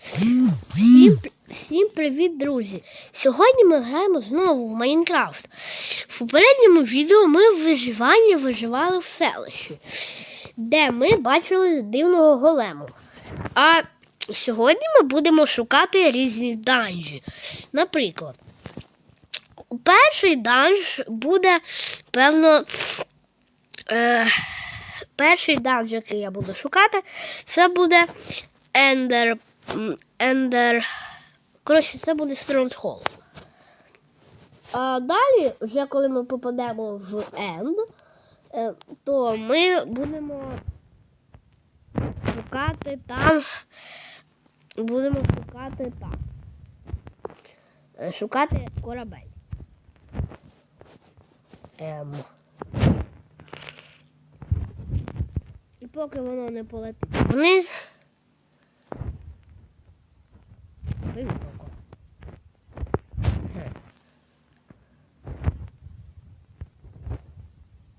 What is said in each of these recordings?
Всім, всім привіт, друзі! Сьогодні ми граємо знову в Майнкрафт. В попередньому відео ми в виживанні виживали в селищі, де ми бачили дивного голему. А сьогодні ми будемо шукати різні данжі. Наприклад, перший данж буде, певно, е, перший данж, який я буду шукати, це буде Ендер. Ендер. Коротше, це буде Стронгхолд. А далі, вже коли ми попадемо в Енд, то ми будемо шукати там. Будемо шукати там. Е, Шукати корабель. Ем. І поки воно не полетить вниз. Хе.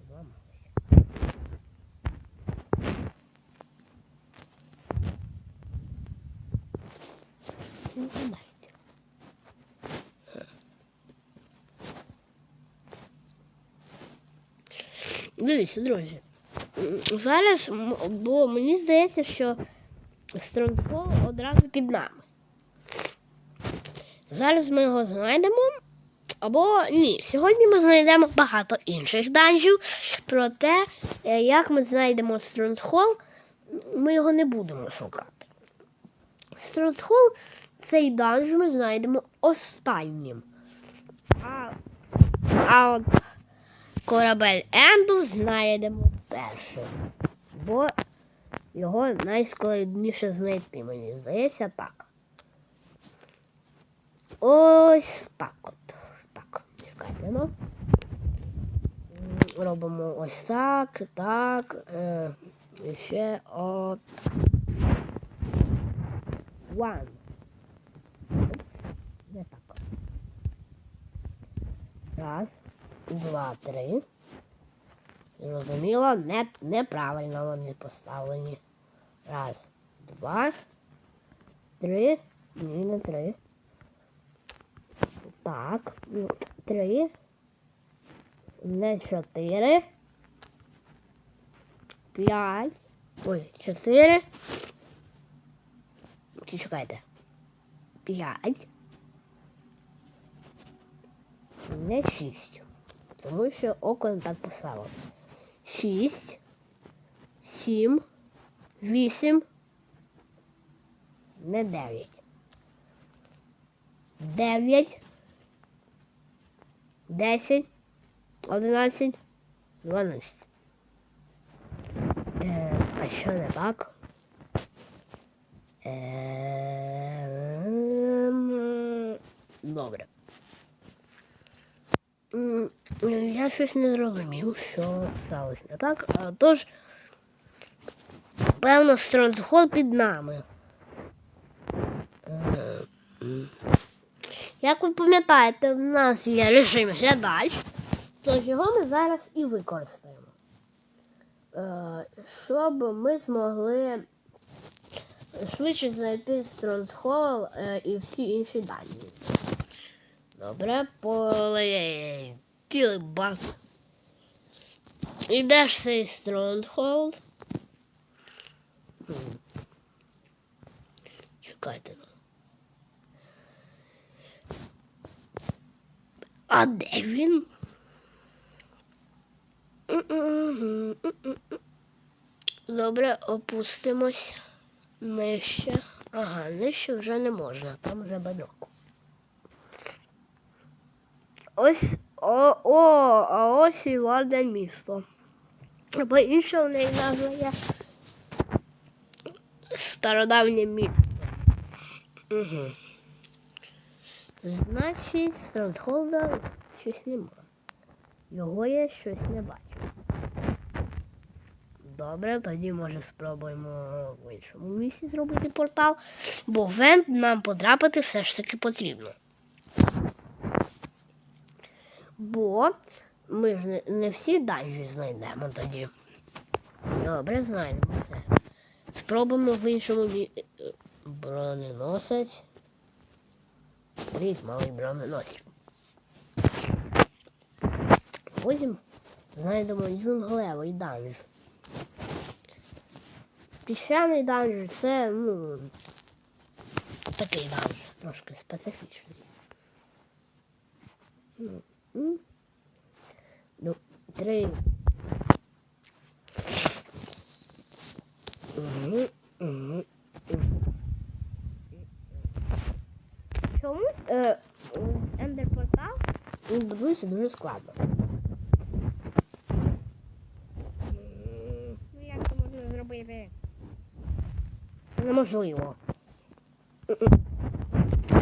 Зламалося. Не. Дивіться, друзі. Зараз, бо мені здається, що Стронгхол одразу під нами. Зараз ми його знайдемо. Або ні. Сьогодні ми знайдемо багато інших данжів. Проте, е, як ми знайдемо Стронгхол, ми його не будемо шукати. Стронгхол цей данж ми знайдемо останнім. А, а от корабель Енду знайдемо першим. Бо його найскладніше знайти, мені здається, так. Ось так от. Так, ну. Робимо ось так, так. Е, і ще от. One. Не так. Раз, два, три. Зрозуміло, не, неправильно вони поставлені. Раз, два, три. Ні, не три. Так, ну, три. Не чотири. П'ять. Ой, чотири. Чи чекайте. П'ять. Не шість. Тому що око не так писало. Шість. Сім. Вісім. Не дев'ять. Дев'ять. Десять. Одинадцять. Дванадцять. Е, а що не так? Ем, Добре. Я щось не зрозумів, що сталося не так. А, Тож, певно, стронгхол під нами. Е. Як ви пам'ятаєте, в нас є режим глядач, тож його ми зараз і використаємо. Е, Щоб ми змогли швидше знайти Стронгхол е, і всі інші дані. Добре, полетіли бас. І де ж цей Стронгхолд? М. Чекайте. А де він? Добре, опустимось нижче. Ага, нижче вже не можна, там вже бадок. Ось о, о, а ось і варде місто. Або інше в неї назва є стародавнє місто. Угу. Значить, Стронгхолда щось нема. Його я щось не бачу. Добре, тоді може спробуємо в іншому місці зробити портал, бо в Енд нам потрапити все ж таки потрібно. Бо ми ж не, всі данжі знайдемо тоді. Добре, знайдемо все. Спробуємо в іншому Броненосець. Привіт, малий броненосець. Потім знайдемо джунглевий данж. Піщаний данж це, ну, такий данж, трошки специфічний. Ну. Ну, три. Угу, угу. Чомусь е, ендерпортал будується дуже складно. Ну як це можна зробити? Неможливо.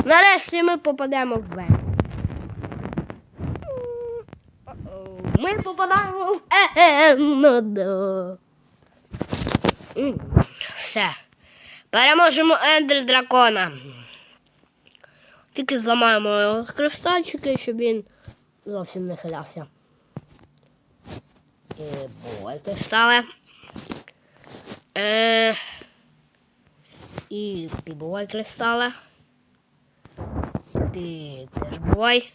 Нарешті ми попадемо в Б. Ми попадаємо в Ендо. Все. Переможемо Ендер дракона. Тільки зламаємо його кристальчики, щоб він зовсім не хилявся. І бувай кристали. Е, і бувай кристали. Ти теж бувай.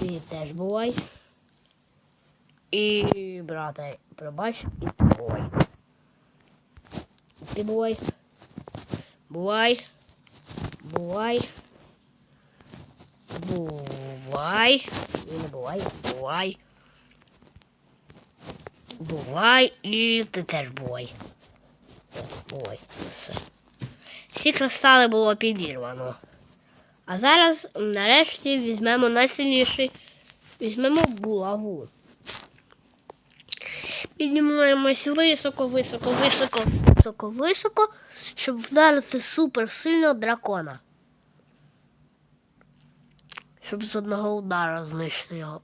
Ти теж бувай. І, брате, пробач, і ти бувай. Ти бувай. Бувай. Бувай. Бувай. І не бувай, бувай. Бувай і ти теж бувай. Ой, все. Всі кристали було підірвано. А зараз нарешті візьмемо найсильніший. Візьмемо булаву. Піднімаємось високо, високо, високо, високо, високо, щоб вдарити суперсильного дракона. Щоб з одного удара знищити його.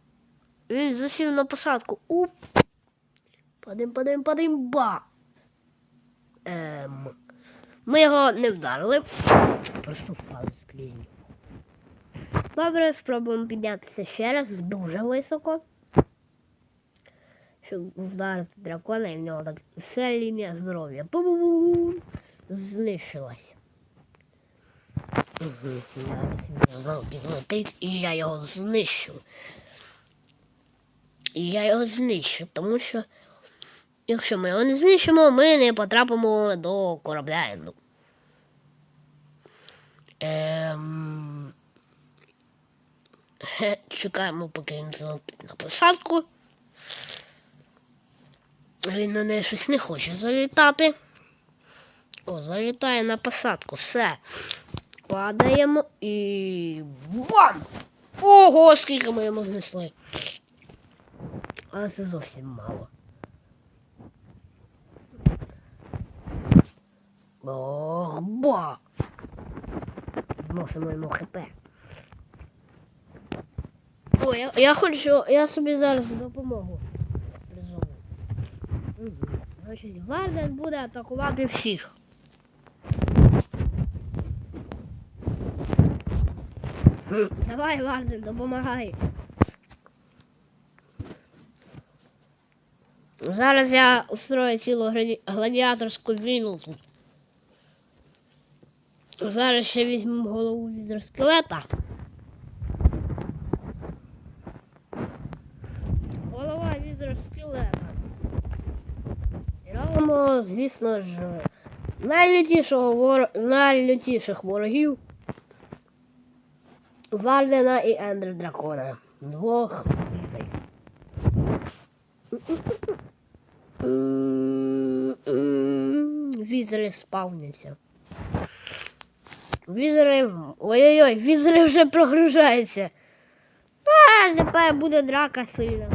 Він засів на посадку. Уп! Падим, падим, падим, ба! Ем, ми його не вдарили, просто впали скрізь. Добре, спробуємо піднятися ще раз дуже високо. Щоб вдарити дракона і в нього так вся лінія здоров'я. Знищилась. Знову підлетить і я його знищу. І я його знищу, тому що Якщо ми його не знищимо, ми не потрапимо до корабля. Ем... Чекаємо, поки він залетить на посадку. Він на неї щось не хоче залітати. О, залітає на посадку. Все. Падаємо і. Бам! Ого, скільки ми йому знесли. Але це зовсім мало. Ох, ба! Зносимо йому хп. О, я, я хочу, я собі зараз допомогу призову. Значить, Варден буде атакувати всіх. Давай, Варден, допомагай. Зараз я устрою цілу граді- гладіаторську війну. Зараз ще візьмемо голову візерскелета. Голова візерскелета. І робимо, звісно ж, найлютішого вор... найлютіших ворогів. Вардена і Ендер Дракона. Двох візей. Візери спавняться. Візери. Ой-ой-ой, візери вже прогружаються. А, тепер буде драка сильна.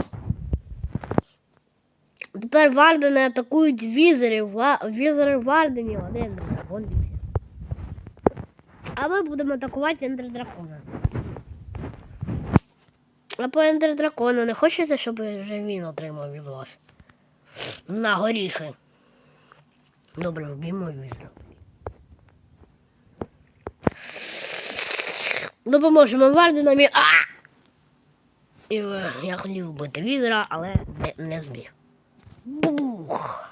Тепер Вардени атакують візерів. Ва- Візери Варденів, а не ендердракон. А ми будемо атакувати ендердракона. А по ендердракону не хочете, щоб вже він отримав від вас? На горіхи. Добре, вб'ємо візера. Допоможемо Варденам і... А! І е, я хотів вбити візера, але не, не зміг. Бух!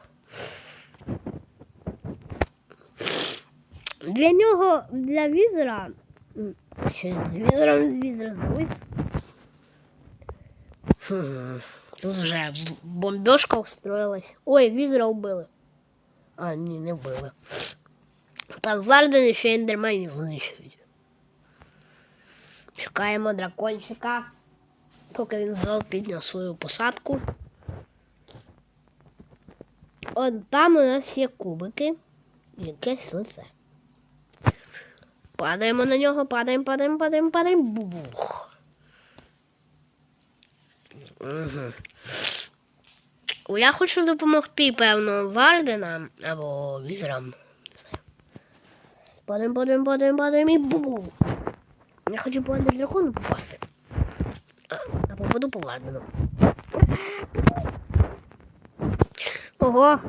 Для нього, для візера. з візером візер завис. Хм, Тут вже бомбежка устроилась. Ой, візера вбили. А, ні, не вбили. Так, Вардени ще ендерменів знищують. Чекаємо дракончика. Поки він зал підняв свою посадку. От там у нас є кубики. Якесь лице. Падаємо на нього, падаємо, падаємо, падаємо, падаємо. Бубух. Угу. Я хочу допомогти, певно, Варденам або візерам. Падаємо, падаємо, падаємо, падаємо і бубух. Я хочу по дракону попасти. А, попаду по Вардену. Ого.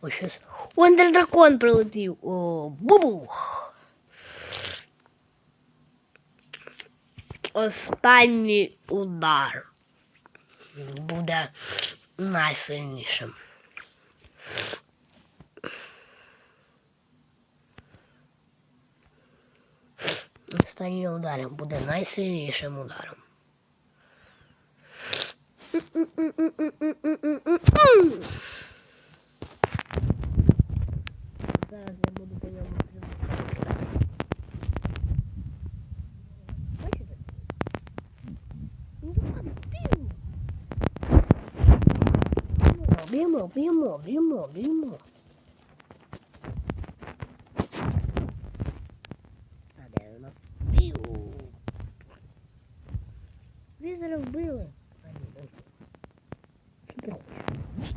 Ось щось. О, ендердракон прилетів. О, бубух. Останній удар буде найсильнішим. Останній удар буде найсильнішим ударом. Зараз я буду Б'ємо, б'ємо, б'ємо, б'ємо. А де воно? Б'ю. Візера вбили. А ні, ой. Що ти хочеш?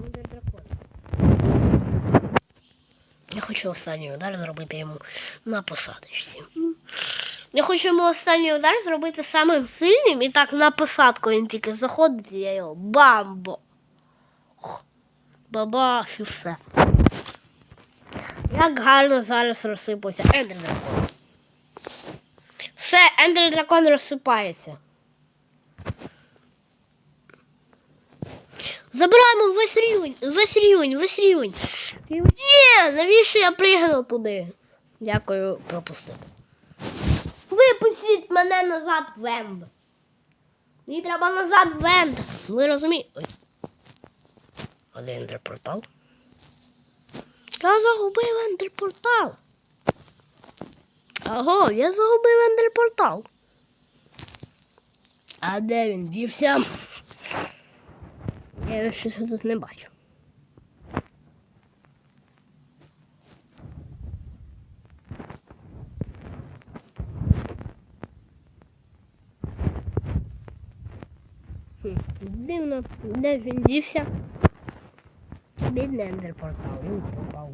Ну, де дракон? Я хочу останній удар зробити йому на посадочці. Я хочу йому останній удар зробити самим сильним і так на посадку він тільки заходить, і я його бамбо. Бабах і все. Як гарно зараз розсипався ендер дракон. Все, ендер дракон розсипається. Забираємо весь рівень, весь рівень, весь рівень. Ні, навіщо я пригнув туди? Дякую, пропустити. Випустіть мене назад в Енд. Мені треба назад в Енд. Ви розумієте? Ой. Але ендерпортал. Я загубив ендерпортал. Ого, я загубив ендерпортал. А де він дівся? Я його щось тут не бачу. Хм, Дивно, де ж він дівся? Бідний ендерпортал, він пропав.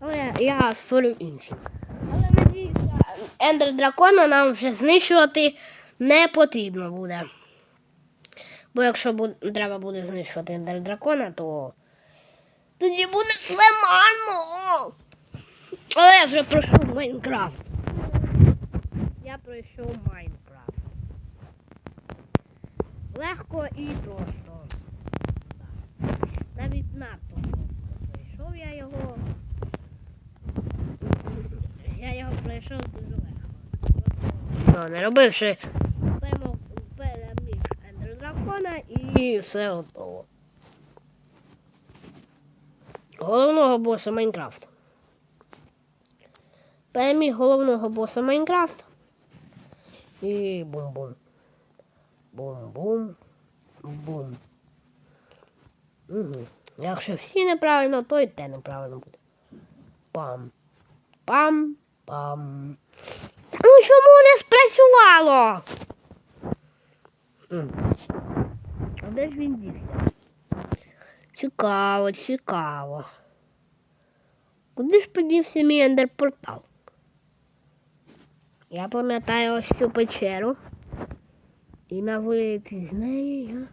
Але я створю інший. Але надіюся, ендер дракона нам вже знищувати не потрібно буде. Бо якщо буде, треба буде знищувати ендер дракона, то тоді буде все марно. Але я вже пройшов Майнкрафт. Пройшов Майнкрафт. Легко і просто. Навіть надто просто пройшов я його. Я його пройшов дуже легко. Просто, не робивши переміг Ендер Дракона і все готово. Головного боса Майнкрафт. Переміг головного боса Майнкрафт. І бум-бум. Бум-бум. Бум. Угу. Якщо всі неправильно, то і те неправильно буде. Пам. Пам. Пам. Ну чому не спрацювало? А де ж він дівся? Цікаво, цікаво. Куди ж подівся мій ендерпортал? Я пам'ятаю ось цю печеру. І на виліті з неї я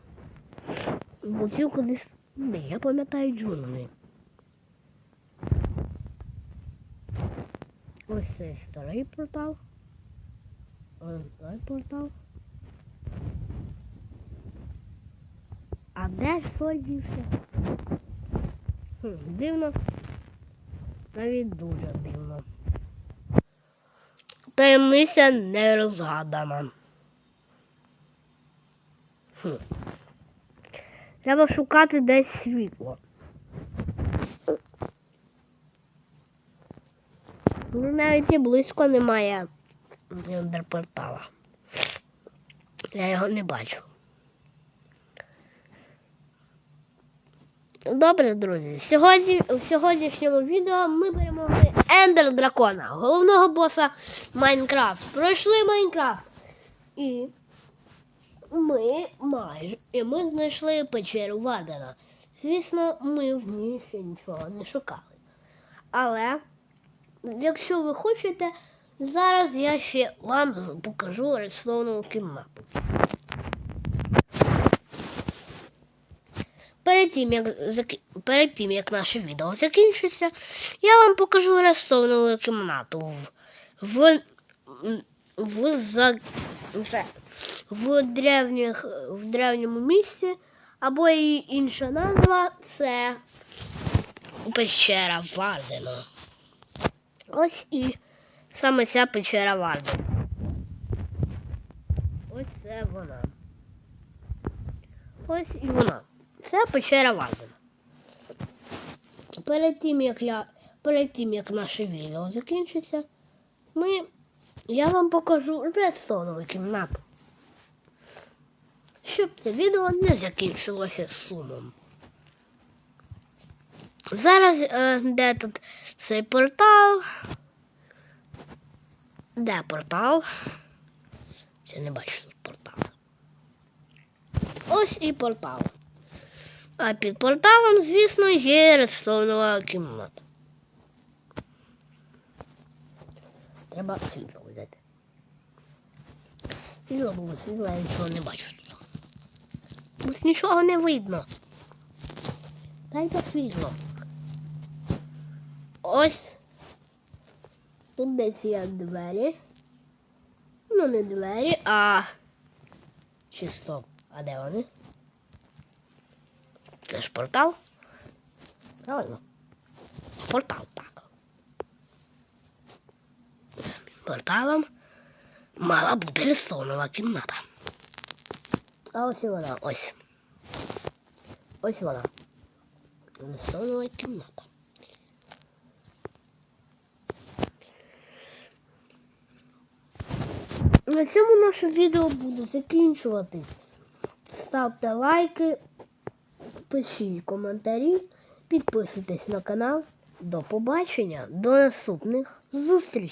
летів кудись. Де, я пам'ятаю джунглі. Ось цей старий портал. Ось цей портал. А де ж соль дівся? Хм, дивно. Навіть дуже дивно. Таємниця не розгадана. Треба шукати десь світло. Ну, навіть і близько немає ендерпортала. Я його не бачу. Добре, друзі. Сьогодні, в сьогоднішньому відео ми беремо Ендер Дракона, головного боса Майнкрафт. Пройшли Майнкрафт. І ми майже і ми знайшли печеру Вардена. Звісно, ми в ній ще нічого не шукали. Але якщо ви хочете, зараз я ще вам покажу рисовану кімнату. Перед тим, як, заки- перед тим, як наше відео закінчиться, я вам покажу рестовну кімнату в, в, за, в, древніх, в древньому місці, або її інша назва це пещера Вардена. Ось і саме ця печера Вардена. Ось це вона. Ось і вона. Це печера Вардена. Перед тим, як я, перед тим, як наше відео закінчиться, ми, я вам покажу редстонову кімнату. Щоб це відео не закінчилося сумом. Зараз е, де тут цей портал? Де портал? Я не бачу портал. Ось і портал. А під порталом, звісно, є редстоунова кімната. Треба світло взяти. Світло було світло, я нічого не бачу. Ось нічого не видно. Дайте світло. Ось. Тут десь є двері. Ну, не двері, а. Чи стоп. А де вони? Це ж портал? Правильно? Портал, так. Порталом мала бути рестонова кімната. А ось і вона, ось. Ось вона. Рестонова кімната. На цьому наше відео буде закінчуватись. Ставте лайки, пишіть коментарі, підписуйтесь на канал. До побачення, до наступних зустрічей!